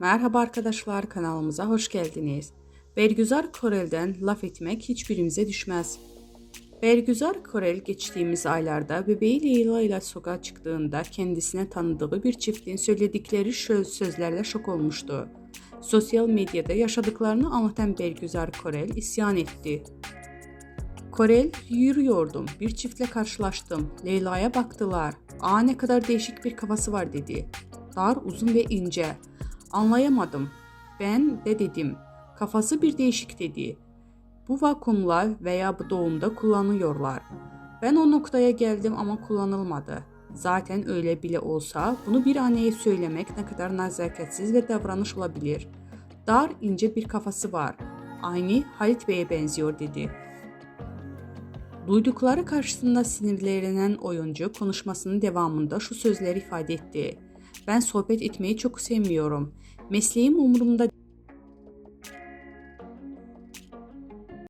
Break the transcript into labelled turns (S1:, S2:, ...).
S1: Merhaba arkadaşlar kanalımıza hoş geldiniz. Bergüzar Korel'den laf etmek hiçbirimize düşmez. Bergüzar Korel geçtiğimiz aylarda bebeği Leyla ile sokağa çıktığında kendisine tanıdığı bir çiftin söyledikleri sözlerle şok olmuştu. Sosyal medyada yaşadıklarını anlatan Bergüzar Korel isyan etti. Korel, yürüyordum. Bir çiftle karşılaştım. Leyla'ya baktılar. Aa ne kadar değişik bir kafası var dedi. Dar, uzun ve ince. Anlayamadım. Ben de dedim. Kafası bir değişik dedi. Bu vakumlar veya bu doğumda kullanıyorlar. Ben o noktaya geldim ama kullanılmadı. Zaten öyle bile olsa bunu bir anneye söylemek ne kadar nezaketsiz ve davranış olabilir. Dar ince bir kafası var. Aynı Halit Bey'e benziyor dedi. Duydukları karşısında sinirlenen oyuncu konuşmasının devamında şu sözleri ifade etti. Ben sohbet etmeyi çok sevmiyorum. Mesleğim umurumda